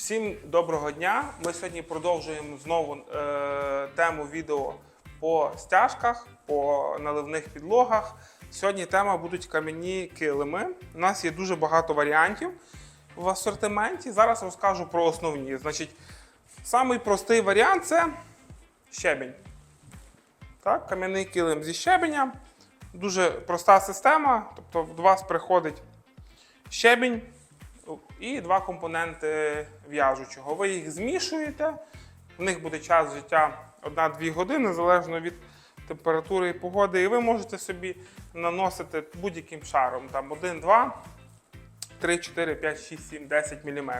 Всім доброго дня! Ми сьогодні продовжуємо знову е, тему відео по стяжках, по наливних підлогах. Сьогодні тема будуть кам'яні килими. У нас є дуже багато варіантів в асортименті. Зараз розкажу про основні. Значить, самий простий варіант це щебінь. Так, кам'яний килим зі щебеня. Дуже проста система. Тобто до вас приходить щебінь і два компоненти в'яжучого. Ви їх змішуєте, в них буде час життя 1-2 години, залежно від температури і погоди, і ви можете собі наносити будь-яким шаром. Там 1, 2, 3, 4, 5, 6, 7, 10 мм.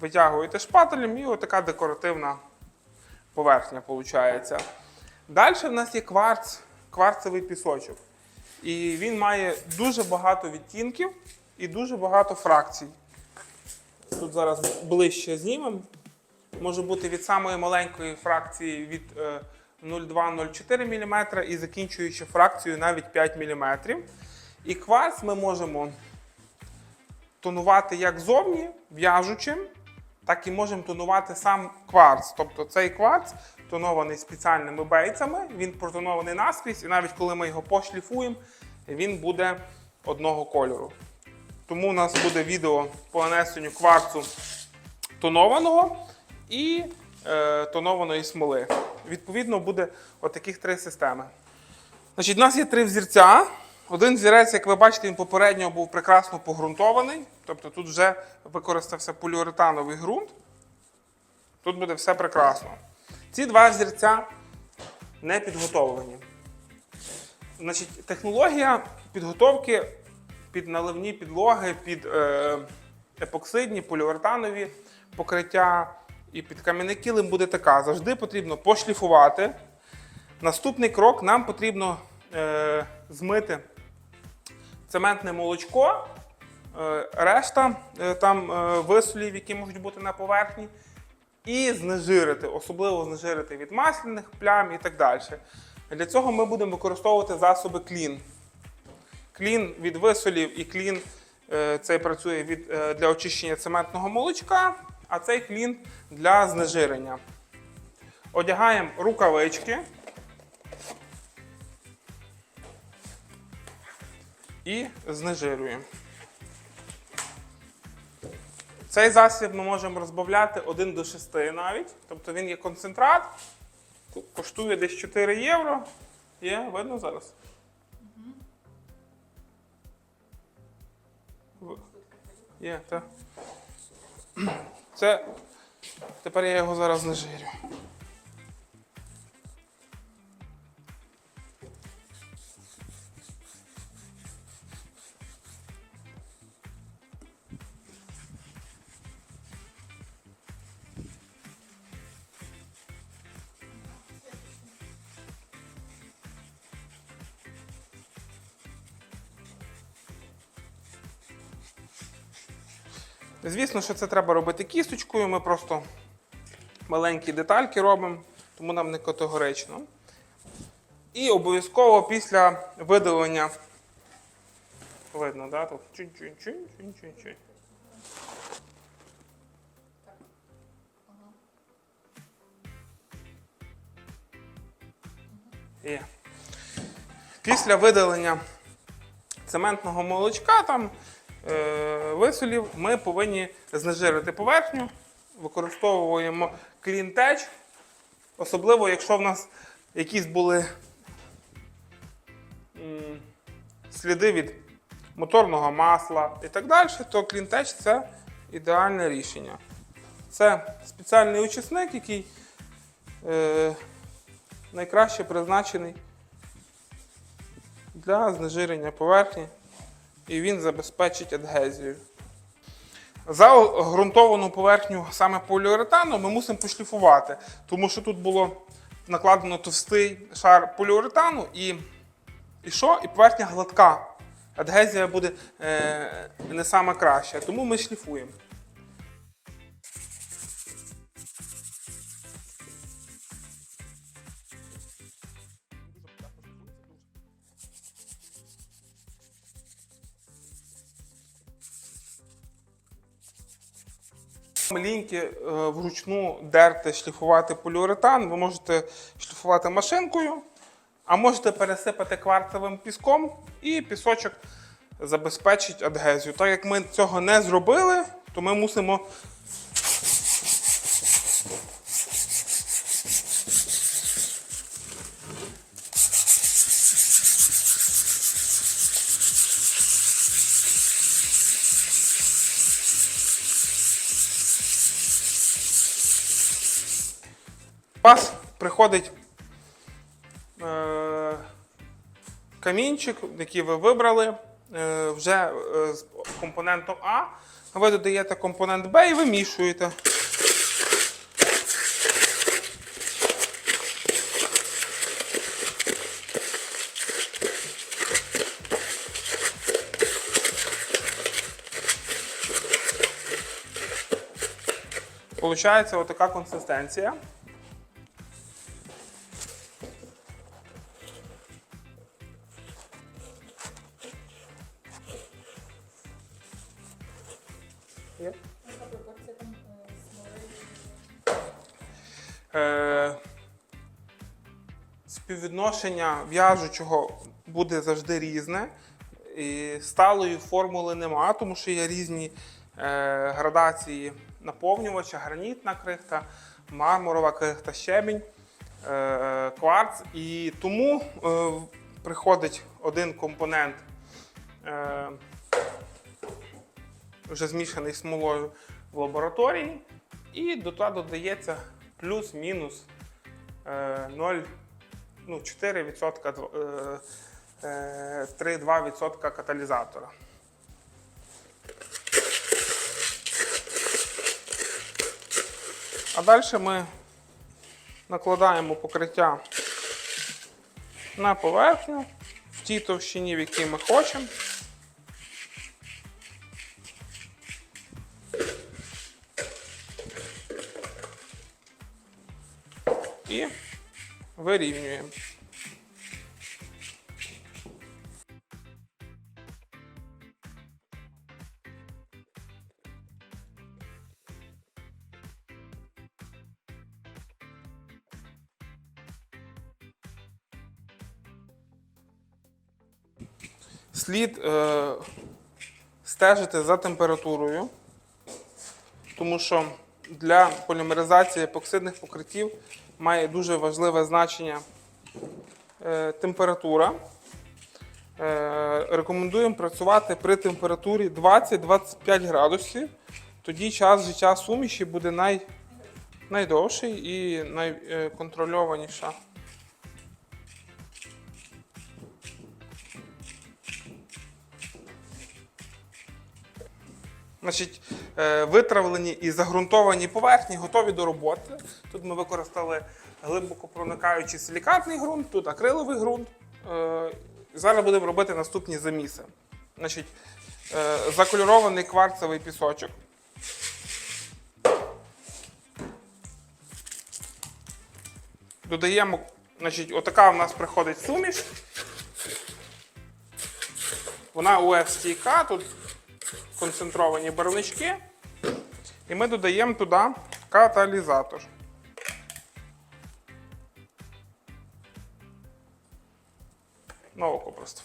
Витягуєте шпателем і отака декоративна поверхня виходить. Далі в нас є кварц, кварцевий пісочок. І він має дуже багато відтінків і дуже багато фракцій. Тут зараз ближче знімемо. Може бути від самої маленької фракції від е, 0,2-0,4 мм і закінчуючи фракцією навіть 5 мм. І кварц ми можемо тонувати як зовні, в'яжучим, так і можемо тонувати сам кварц. Тобто цей кварц тонований спеціальними бейцями, він протонований наскрізь, і навіть коли ми його пошліфуємо, він буде одного кольору. Тому у нас буде відео по нанесенню кварцу тонованого і е, тонованої смоли. Відповідно, буде отаких три системи. Значить, У нас є три взірця. Один взірець, як ви бачите, він попередньо був прекрасно погрунтований. Тобто тут вже використався поліуретановий ґрунт. Тут буде все прекрасно. Ці два взірця не підготовлені. Значить, технологія підготовки під наливні підлоги, під е, епоксидні, поліуретанові покриття і під кам'яний килим буде така. Завжди потрібно пошліфувати. Наступний крок нам потрібно е, змити цементне молочко, е, решта е, там е, висолів, які можуть бути на поверхні, і знежирити, особливо знежирити від масляних плям і так далі. Для цього ми будемо використовувати засоби клін. Клін від висолів і клін е, цей працює від, е, для очищення цементного молочка, а цей клін для знежирення. Одягаємо рукавички і знежирюємо. Цей засіб ми можемо розбавляти 1 до 6 навіть. Тобто він є концентрат, коштує десь 4 євро. Є, видно зараз? Є, так. Це. Тепер я його зараз знежирю. Звісно, що це треба робити кісточкою. Ми просто маленькі детальки робимо, тому нам не категорично. І обов'язково після видалення. Видно, да? Тут чуть-чуть-чуть-чуть-чуть. Є. Після видалення цементного молочка там висолів, ми повинні знежирити поверхню, використовуємо клінтеч, особливо, якщо в нас якісь були сліди від моторного масла і так далі, то клінтеч це ідеальне рішення. Це спеціальний очисник, який е, найкраще призначений для знежирення поверхні і він забезпечить адгезію. За ґрунтовану поверхню саме поліуретану ми мусимо пошліфувати, тому що тут було накладено товстий шар поліуретану і, і що? І поверхня гладка. Адгезія буде е, не саме краща, тому ми шліфуємо. Ліньки е, вручну дерти, шліфувати поліуретан. Ви можете шліфувати машинкою, а можете пересипати кварцевим піском і пісочок забезпечить адгезію. Так як ми цього не зробили, то ми мусимо вас приходить е, камінчик, який ви вибрали е, вже е, з компонентом А. Ви додаєте компонент Б і вимішуєте. Получається отака консистенція. Є? Яка? Е, співвідношення в'яжучого буде завжди різне. І сталої формули нема, тому що є різні е, градації наповнювача, гранітна крихта, мармурова крихта, щебінь, е, кварц. І тому е, приходить один компонент. Е, вже змішаний смолою в лабораторії, і до туди додається плюс-мінус е, 0, ну, 4%, е, е, 3-2% каталізатора. А далі ми накладаємо покриття на поверхню в тій товщині, в якій ми хочемо. Вирівнюємо. Слід е, стежити за температурою, тому що для полімеризації епоксидних покриттів має дуже важливе значення е, температура. Е, рекомендуємо працювати при температурі 20-25 градусів. Тоді час життя суміші буде най, найдовший і найконтрольованіша. Значить, е, витравлені і загрунтовані поверхні готові до роботи. Тут ми використали глибоко проникаючий силікатний ґрунт, тут акриловий ґрунт. Е, Зараз будемо робити наступні заміси. Значить, е, закольорований кварцевий пісочок. Додаємо, значить, отака в нас приходить суміш. Вона УФ-стійка, тут концентровані барвнички. І ми додаємо туди каталізатор. На око просто.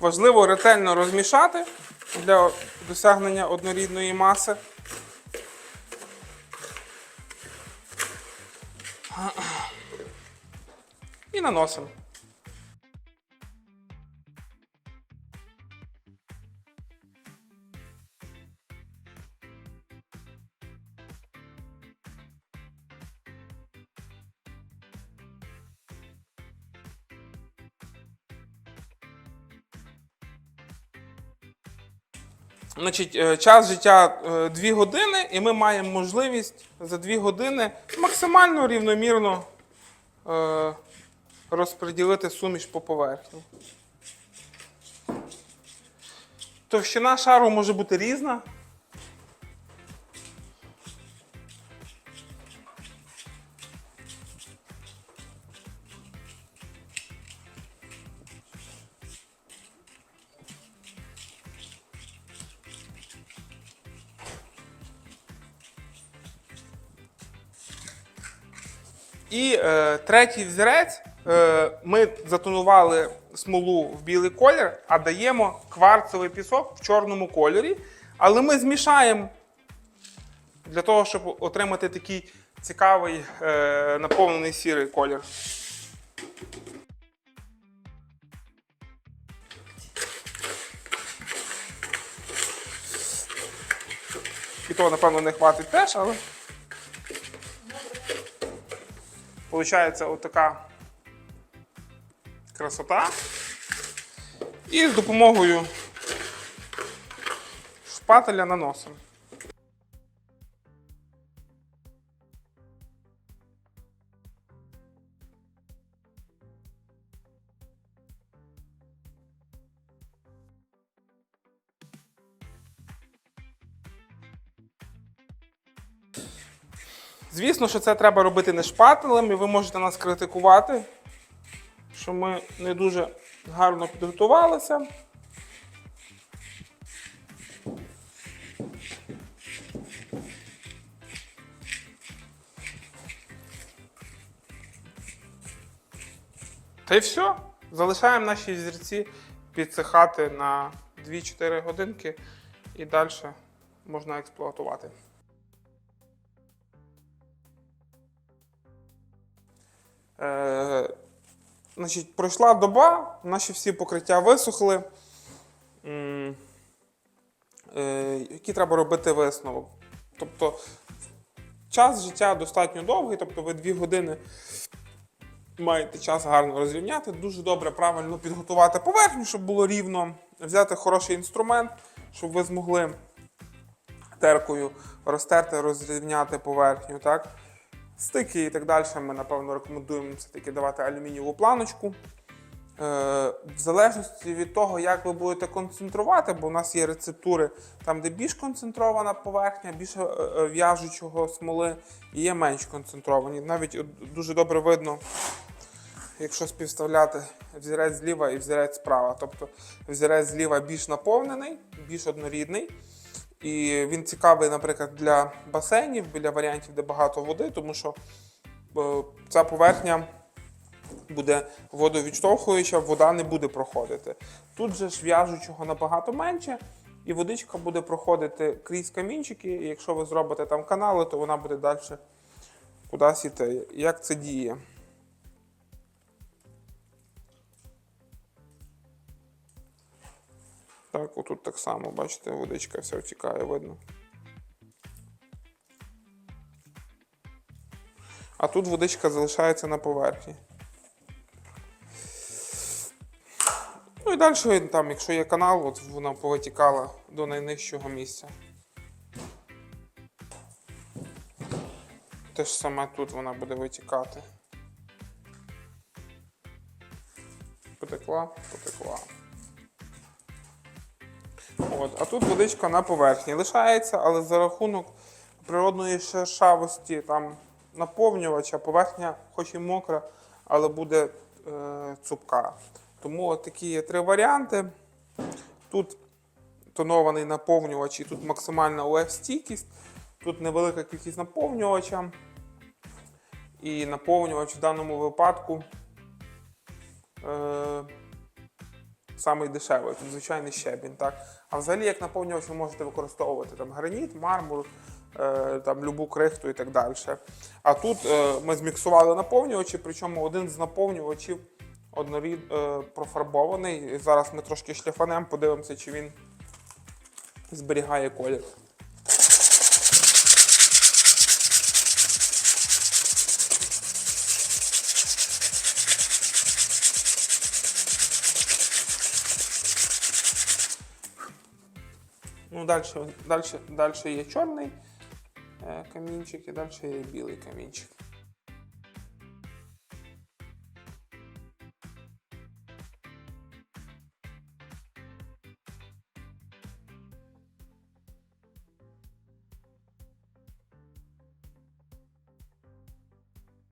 Важливо ретельно розмішати для досягнення однорідної маси. І наносимо. Значить, е, час життя 2 години, і ми маємо можливість за 2 години максимально рівномірно е, розподілити суміш по поверхні. Товщина шару може бути різна. І е, третій взірець ми затонували смолу в білий колір, а даємо кварцевий пісок в чорному кольорі. Але ми змішаємо для того, щоб отримати такий цікавий е, наповнений сірий колір. І того, напевно, не хватить теж, але. Получається отака красота. І з допомогою шпателя наносимо. Звісно, що це треба робити не шпателем, і ви можете нас критикувати, що ми не дуже гарно підготувалися. Та й все. Залишаємо наші зірці підсихати на 2-4 годинки і далі можна експлуатувати. Е, значить, пройшла доба, наші всі покриття висохли. Е, Який треба робити висновок? Тобто час життя достатньо довгий, тобто ви дві години маєте час гарно розрівняти, дуже добре, правильно підготувати поверхню, щоб було рівно, взяти хороший інструмент, щоб ви змогли теркою розтерти, розрівняти поверхню. Так? Стики і так далі. Ми, напевно, рекомендуємо все-таки давати алюмінієву планочку. Е, в залежності від того, як ви будете концентрувати, бо у нас є рецептури там, де більш концентрована поверхня, більше е, е, в'яжучого смоли, і є менш концентровані. Навіть дуже добре видно, якщо співставляти взірець зліва і взірець справа. Тобто взірець зліва більш наповнений, більш однорідний. І він цікавий, наприклад, для басейнів, біля варіантів, де багато води, тому що е, ця поверхня буде водовідштовхуюча, вода не буде проходити. Тут же ж в'яжучого набагато менше, і водичка буде проходити крізь камінчики. І якщо ви зробите там канали, то вона буде далі кудись іти. Як це діє? Так, отут так само, бачите, водичка вся втікає, видно. А тут водичка залишається на поверхні. Ну і далі, там, якщо є канал, от вона повитікала до найнижчого місця. Те ж саме тут вона буде витікати. Потекла, потекла. От, а тут водичка на поверхні лишається, але за рахунок природної шершавості там наповнювача, поверхня хоч і мокра, але буде е, цупка. Тому от такі є три варіанти. Тут тонований наповнювач і тут максимальна УФ-стійкість, тут невелика кількість наповнювача. І наповнювач в даному випадку. Е, самий дешевий, тут звичайний щебінь. Так? А взагалі, як наповнювач, ви можете використовувати там граніт, мармур, е, там, любу крихту і так далі. А тут е, ми зміксували наповнювачі, причому один з наповнювачів однорід е, профарбований. І зараз ми трошки шляфанем подивимося, чи він зберігає колір. Ну, далі, далі, далі є чорний камінчик і далі є білий камінчик.